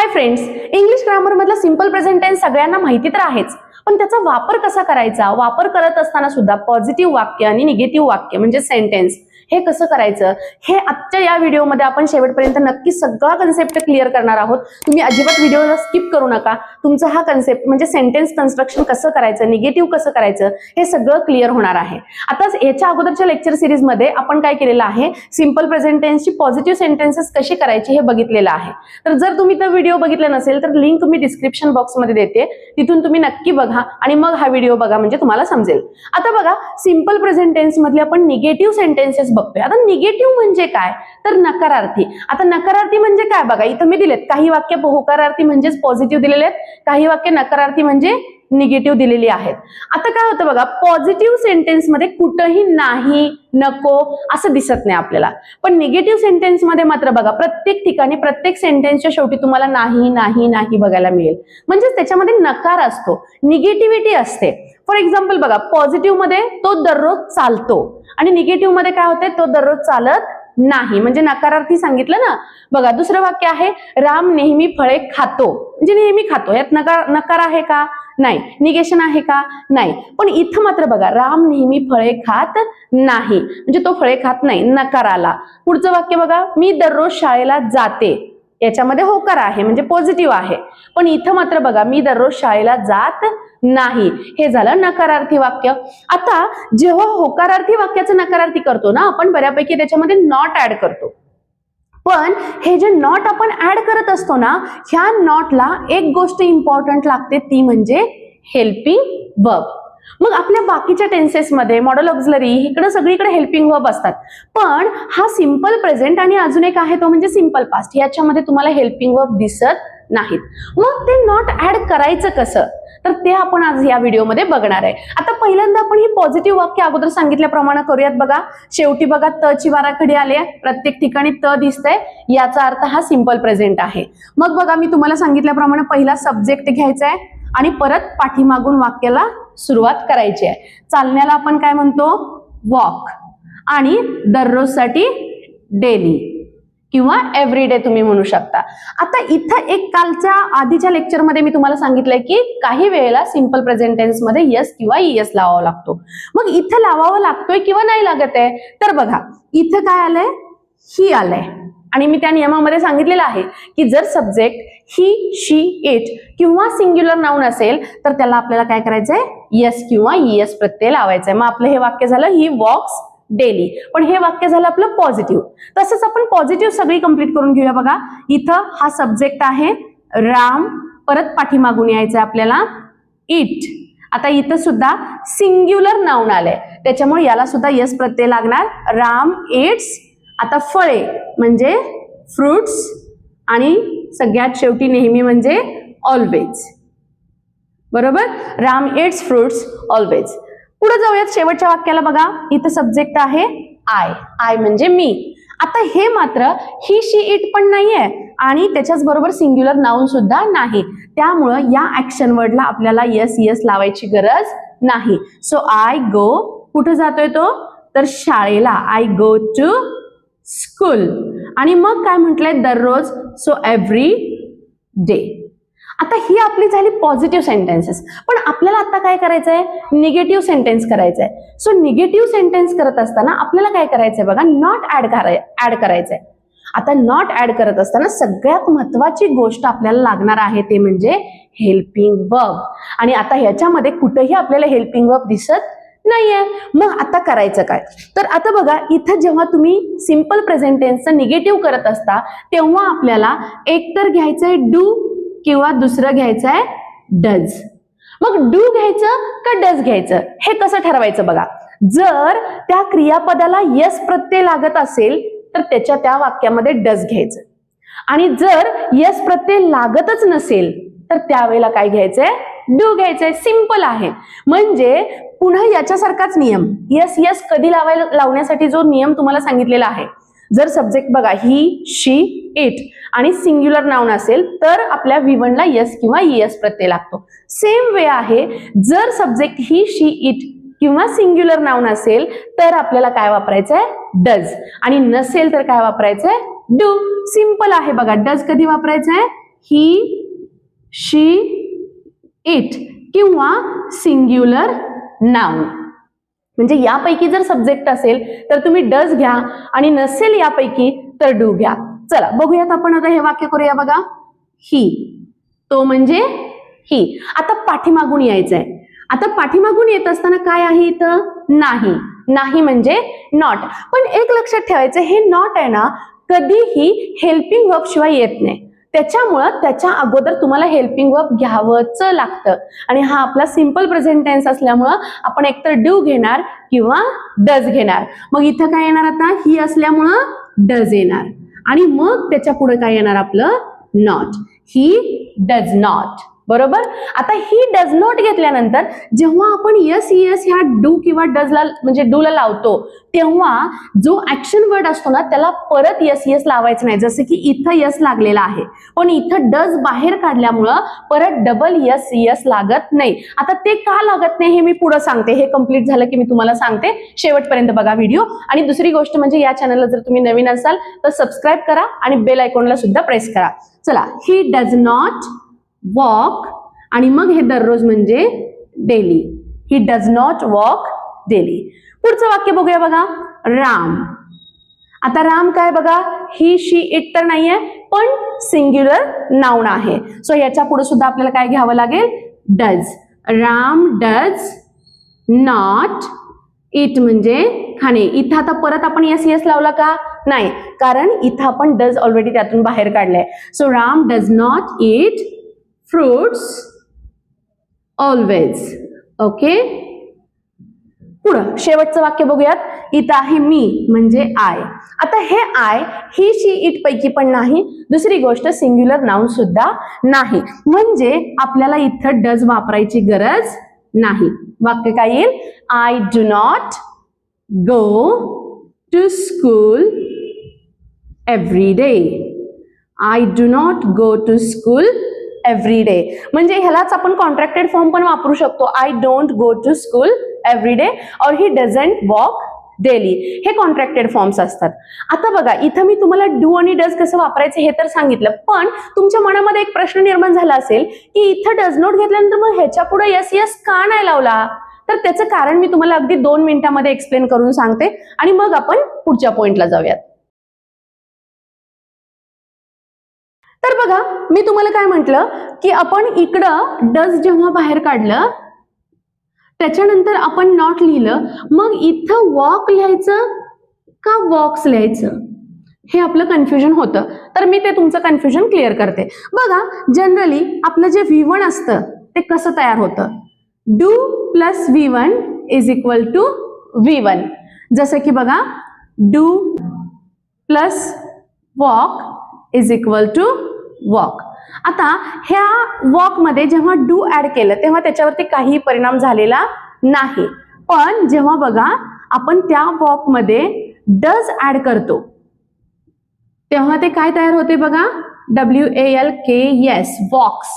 हाय friends English grammar मधला simple present tense सगळ्यांना माहिती तर आहेच. पण त्याचा वापर कसा करायचा? वापर करत असताना सुद्धा पॉझिटिव्ह वाक्य आणि निगेटिव्ह वाक्य म्हणजे सेंटेन्स हे कसं करायचं? हे आजच्या या व्हिडिओमध्ये आपण शेवटपर्यंत नक्की सगळा कन्सेप्ट क्लिअर करणार आहोत. तुम्ही अजिबात व्हिडिओला स्किप करू नका. तुमचा हा कन्सेप्ट म्हणजे सेंटेन्स कन्स्ट्रक्शन कसं करायचं निगेटिव्ह कसं करायचं हे सगळं क्लिअर होणार आहे. आता याच्या अगोदरच्या लेक्चर सिरीजमध्ये आपण काय केलेलं आहे? सिंपल प्रेझेंट टेन्सची पॉझिटिव्ह सेंटेन्सेस कशी करायची हे बघितलेलं आहे. तर जर तुम्ही तो व्हिडिओ बघितला नसेल तर लिंक मी डिस्क्रिप्शन बॉक्समध्ये देते. तिथून तुम्ही नक्की बघा आणि मग हा व्हिडिओ बघा म्हणजे तुम्हाला समजेल. आता बघा सिंपल प्रेझेंट टेन्स मधले आपण निगेटिव्ह सेंटेन्सेस बघतोय. आता निगेटिव्ह म्हणजे काय? तर नकारार्थी. आता नकारार्थी म्हणजे काय? बघा इथं मी दिलेत. काही वाक्य होकारार्थी म्हणजेच पॉझिटिव्ह दिलेले आहेत. काही वाक्य नकारार्थी म्हणजे निगेटिव्ह दिलेली आहेत. आता काय होतं बघा पॉझिटिव्ह सेंटेन्समध्ये कुठंही नाही नको असं दिसत नाही आपल्याला. पण निगेटिव्ह सेंटेन्समध्ये मात्र बघा प्रत्येक ठिकाणी प्रत्येक सेंटेन्सच्या शेवटी तुम्हाला नाही नाही नाही बघायला मिळेल. म्हणजेच त्याच्यामध्ये नकार असतो. निगेटिव्हिटी असते. फॉर एक्झाम्पल बघा पॉझिटिव्हमध्ये तो दररोज चालतो. आणि निगेटिव्हमध्ये काय होते तो दररोज चालत नाही. म्हणजे नकारार्थी सांगितलं ना? बघा दुसरं वाक्य आहे राम नेहमी फळे खातो. म्हणजे नेहमी खातो. यात नकार नकार आहे का? नाही. निगेशन आहे का? नाही. पण इथं मात्र बघा राम नेहमी फळे खात नाही. म्हणजे तो फळे खात नाही नकार आला पुढचं वाक्य बघा मी दररोज शाळेला जाते. याच्यामध्ये होकार आहे म्हणजे पॉझिटिव्ह आहे. पण इथं मात्र बघा मी दररोज शाळेला जात नाही. हे झालं नकारार्थी वाक्य. आता जेव्हा होकारार्थी वाक्याचं नकारार्थी करतो ना आपण बऱ्यापैकी त्याच्यामध्ये नॉट ऍड करतो. पण हे जे नॉट आपण ऍड करत असतो ना ह्या नॉटला एक गोष्ट इम्पॉर्टंट लागते ती म्हणजे हेल्पिंग वर्ब मग आपल्या बाकीच्या टेन्सेसमध्ये मॉडल ऑक्झलरी इकडे सगळीकडे हेल्पिंग वर्ब असतात. पण हा सिंपल प्रेझेंट आणि अजून एक आहे तो म्हणजे सिंपल पास्ट याच्यामध्ये तुम्हाला हेल्पिंग वर्ब दिसत नाहीत. मग ते नॉट ऍड करायचं कसं? तर ते आपण आज या व्हिडिओमध्ये बघणार आहे. आता पहिल्यांदा आपण ही पॉझिटिव्ह वाक्य अगोदर सांगितल्याप्रमाणे करूयात बघा. शेवटी बघा त ची वाराखडी आली आहे. प्रत्येक ठिकाणी त दिसतंय. याचा अर्थ हा सिंपल प्रेझेंट आहे. मग बघा मी तुम्हाला सांगितल्याप्रमाणे पहिला सब्जेक्ट घ्यायचा आहे आणि परत पाठीमागून वाक्याला सुरुवात करायची आहे. चालण्याला आपण काय म्हणतो? वॉक आणि दररोजसाठी डेली किंवा एव्हरीडे तुम्ही म्हणू शकता. आता इथं एक कालच्या आधीच्या लेक्चरमध्ये मी तुम्हाला सांगितलंय की काही वेळेला सिंपल प्रेझेंटेन्समध्ये यस किंवा ईएस लावावा लागतो. मग इथं लावावा लागतोय किंवा नाही लागत आहे? तर बघा इथं काय आलंय? ही आलंय. आणि मी त्या नियमामध्ये सांगितलेलं आहे की जर सब्जेक्ट ही शी इट किंवा सिंग्युलर नाऊन असेल तर त्याला आपल्याला काय करायचंय? यस किंवा ईएस प्रत्यय लावायचंय. मग आपलं हे वाक्य झालं ही वॉक्स डेली पण हे वाक्य झालं आपलं पॉझिटिव्ह तसंच आपण पॉझिटिव्ह सगळी कंप्लीट करून घेऊया बघा. इथं हा सब्जेक्ट आहे राम परत पाठीमागून यायचं आपल्याला इट आता इथं सुद्धा सिंग्युलर नाऊन आलंय. त्याच्यामुळे याला सुद्धा यस प्रत्यय लागणार. राम इट्स आता फळे म्हणजे फ्रुट्स आणि सगळ्यात शेवटी नेहमी म्हणजे ऑलवेज बरोबर? राम इट्स फ्रुट्स ऑलवेज पुढे जाऊयात. शेवटच्या वाक्याला बघा. इथं सब्जेक्ट आहे आय आय म्हणजे मी. आता हे मात्र ही शी इट पण नाहीये. आणि त्याच्याच बरोबर सिंग्युलर नाऊन सुद्धा नाही. त्यामुळं या ऍक्शन वर्डला आपल्याला यस यस लावायची गरज नाही. सो आय गो कुठं जातोय तो? तर शाळेला. आय गो टू स्कूल आणि मग काय म्हटलंय? दररोज. सो एव्हरी डे आता ही आपली झाली पॉझिटिव्ह सेंटेन्सेस पण आपल्याला आता काय करायचंय? निगेटिव्ह सेंटेन्स करायचंय. सो निगेटिव्ह सेंटेन्स करत असताना आपल्याला काय करायचंय बघा? नॉट ऍड कराय ऍड करायचंय. आता नॉट ऍड करत असताना सगळ्यात महत्वाची गोष्ट आपल्याला लागणार आहे ते म्हणजे हेल्पिंग वर्ब आणि आता ह्याच्यामध्ये कुठेही आपल्याला हेल्पिंग वर्ब दिसत नाहीये. मग आता करायचं काय? तर आता बघा इथं जेव्हा तुम्ही सिंपल प्रेझेंटेन्सचं निगेटिव्ह करत असता तेव्हा आपल्याला एकतर घ्यायचंय डू किंवा दुसरं घ्यायचं आहे डज मग डू घ्यायचं का डज घ्यायचं? हे कसं ठरवायचं बघा. जर त्या क्रियापदाला यस प्रत्यय लागत असेल तर त्याच्या त्या वाक्यामध्ये डज घ्यायचं. आणि जर यस प्रत्यय लागतच नसेल तर त्यावेळेला काय घ्यायचंय? डू घ्यायचंय. सिंपल आहे. म्हणजे पुन्हा याच्यासारखाच नियम. यस यस कधी लावायला लावण्यासाठी जो नियम तुम्हाला सांगितलेला आहे. जर सब्जेक्ट बघा ही शी इट आणि सिंग्युलर नाऊन असेल तर आपल्या विवनला यस किंवा यस प्रत्यय लागतो. सेम वे आहे जर सब्जेक्ट ही शी इट किंवा सिंग्युलर नाऊन असेल तर आपल्याला काय वापरायचं आहे डज आणि नसेल तर काय वापरायचं आहे डू सिंपल आहे बघा डज कधी वापरायचं आहे ही शी इट किंवा सिंग्युलर नाऊन म्हणजे यापैकी जर सब्जेक्ट असेल तर तुम्ही डज घ्या आणि नसेल यापैकी तर डू घ्या. चला बघूयात आपण आता हे वाक्य करूया बघा. ही. तो म्हणजे ही. आता पाठीमागून यायचंय. आता पाठीमागून येत असताना काय आहे इथं? नाही. नाही म्हणजे नॉट पण एक लक्षात ठेवायचं हे नॉट आहे ना कधीही हेल्पिंग वर्ब शिवाय येत नाही. त्याच्यामुळं त्याच्या अगोदर तुम्हाला हेल्पिंग वर्ब घ्यावंच लागतं. आणि हा आपला सिंपल प्रेझेंट टेन्स असल्यामुळं आपण एकतर ड्यू घेणार किंवा डज घेणार. मग इथं काय येणार आता? ही असल्यामुळं डज येणार. आणि मग त्याच्या पुढे काय येणार आपलं? नॉट ही डज नॉट बरोबर? आता ही डज नॉट घेतल्यानंतर जेव्हा आपण यस यस ह्या डू किंवा डजला म्हणजे डूला लावतो तेव्हा जो ऍक्शन वर्ड असतो ना त्याला परत यस यस लावायचं नाही. जसं की इथं यस लागलेला आहे. पण इथं डज बाहेर काढल्यामुळं परत डबल यस यस लागत नाही. आता ते का लागत नाही हे मी पुढे सांगते. हे कंप्लीट झालं की मी तुम्हाला सांगते. शेवटपर्यंत बघा व्हिडिओ आणि दुसरी गोष्ट म्हणजे या चॅनलला जर तुम्ही नवीन असाल तर सबस्क्राईब करा आणि बेल आयकॉनला सुद्धा प्रेस करा. चला ही डज नॉट वॉक आणि मग हे दररोज म्हणजे daily he does not walk daily पुढचं वाक्य बघूया बघा. राम. आता राम काय बघा? ही शी इट तर नाहीये पण सिंग्युलर नाऊन आहे. सो याच्यापुढे सुद्धा आपल्याला काय घ्यावं लागेल? Does Ram does not eat म्हणजे खाणे. इथं आता परत आपण यस यस लावला का? नाही. कारण इथं आपण डज ऑलरेडी त्यातून बाहेर काढलंय. So Ram does not eat fruits always. Okay पुढं शेवटचं वाक्य बघूयात. इथं आहे मी म्हणजे आय आता हे आय ही शी इट पैकी पण नाही दुसरी गोष्ट सिंग्युलर नाऊन सुद्धा नाही. म्हणजे आपल्याला इथं डज वापरायची गरज नाही. वाक्य काय येईल? I do not go to school every day I do not go to school every day म्हणजे ह्यालाच आपण कॉन्ट्रॅक्टेड फॉर्म पण वापरू शकतो. I don't go to school every day और ही डझंट वॉक डेली हे कॉन्ट्रॅक्टेड फॉर्म्स असतात. आता बघा इथं मी तुम्हाला डू आणि डज कसं वापरायचं हे तर सांगितलं पण तुमच्या मनामध्ये एक प्रश्न निर्माण झाला असेल की इथं डज नोट घेतल्यानंतर मग ह्याच्या पुढे यस यस का नाही लावला? तर त्याचं कारण मी तुम्हाला अगदी दोन मिनिटांमध्ये एक्सप्लेन करून सांगते आणि मग आपण पुढच्या पॉइंटला जाऊयात. तर बघा मी तुम्हाला काय म्हटलं की आपण इकडं डज जेव्हा बाहेर काढलं त्याच्यानंतर आपण नॉट लिहिलं मग इथं वॉक लिहायचं का वॉक्स लिहायचं? हे आपलं कन्फ्युजन होतं. तर मी ते तुमचं कन्फ्युजन क्लिअर करते. बघा जनरली आपलं जे व्ही वन असतं ते कसं तयार होतं? Do plus V one is equal to V one जसं की बघा do plus walk is equal to walk आता ह्या वॉकमध्ये जेव्हा डू ऍड केलं तेव्हा त्याच्यावरती काही परिणाम झालेला नाही. पण जेव्हा बघा आपण त्या वॉकमध्ये डज ऍड करतो तेव्हा ते काय तयार होते बघा? W A L K S walks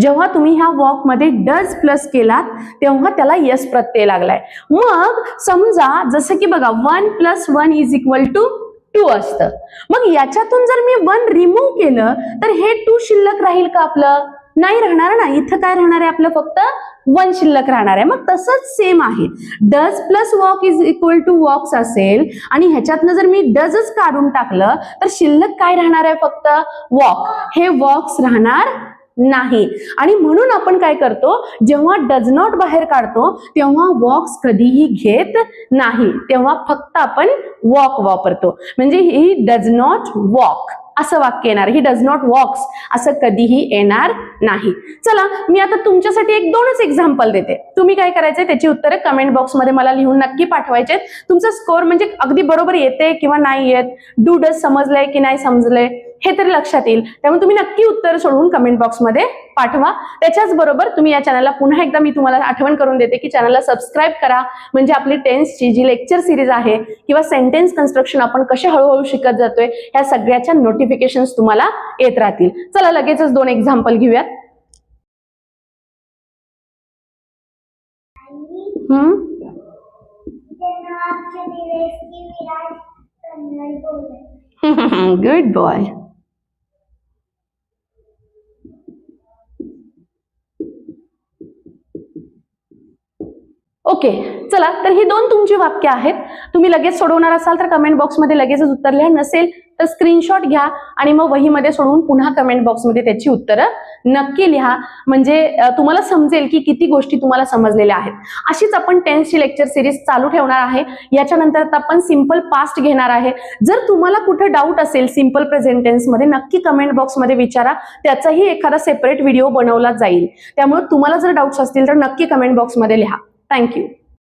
जेव्हा तुम्ही ह्या वॉकमध्ये डज प्लस केलात तेव्हा त्याला यस प्रत्यय लागलाय. मग समजा जसं की बघा one plus one is equal to two असतं. मग याच्यातून जर मी वन रिमूव्ह केलं तर हे टू शिल्लक राहील का आपलं? नाही राहणार ना. इथं काय राहणार आहे आपलं? फक्त वन शिल्लक राहणार आहे. मग तसंच सेम आहे. Does plus walk is equal to walks असेल आणि ह्याच्यातनं जर मी डजच काढून टाकलं तर शिल्लक काय राहणार आहे फक्त? वॉक हे वॉक्स राहणार नाही. आणि म्हणून आपण काय करतो जेव्हा डज नॉट बाहेर काढतो तेव्हा वॉक्स कधीही घेत नाही. तेव्हा फक्त आपण वॉक वापरतो. म्हणजे ही डज नॉट वॉक असं वाक्य येणार. ही डज नॉट वॉक्स असं कधीही येणार नाही. चला मी आता तुमच्यासाठी एक दोनच एक्झाम्पल देते. तुम्ही काय करायचंय त्याची उत्तरे कमेंट बॉक्समध्ये मला लिहून नक्की पाठवायचे तुमचा स्कोर म्हणजे अगदी बरोबर येते किंवा नाही येत. डू डज समजलंय की नाही समजलंय? हे तरी लक्षात येईल. त्यामुळे तुम्ही नक्की उत्तर सोडवून कमेंट बॉक्समध्ये पाठवा. त्याच्याच बरोबर तुम्ही या चॅनलला पुन्हा एकदा मी तुम्हाला आठवण करून देते की चॅनलला सबस्क्राईब करा. म्हणजे आपली टेन्सची जी लेक्चर सिरीज आहे किंवा सेंटेन्स कन्स्ट्रक्शन आपण कसे हळूहळू शिकत जातोय ह्या सगळ्याच्या नोटिफिकेशन तुम्हाला येत राहतील. चला लगेचच दोन एक्झाम्पल घेऊयात. हम्म? गुड बॉय ओके चला तर ही दोन तुमची वाक्य आहेत. तुम्ही लगेच सोडवणार असाल तर कमेंट बॉक्समध्ये लगेचच उत्तर लिहा. नसेल तर स्क्रीनशॉट घ्या आणि मग वहीमध्ये सोडवून पुन्हा कमेंट बॉक्समध्ये त्याची उत्तरं नक्की लिहा. म्हणजे तुम्हाला समजेल की किती गोष्टी तुम्हाला समजलेल्या आहेत. अशीच आपण टेन्थची लेक्चर सिरीज चालू ठेवणार आहे. याच्यानंतर आपण सिंपल पास्ट घेणार आहे. जर तुम्हाला कुठं डाऊट असेल सिंपल प्रेझेंट टेन्समध्ये नक्की कमेंट बॉक्समध्ये विचारा. त्याचाही एखादा सेपरेट व्हिडिओ बनवला जाईल. त्यामुळे तुम्हाला जर डाऊट्स असतील तर नक्की कमेंट बॉक्समध्ये लिहा. Thank you.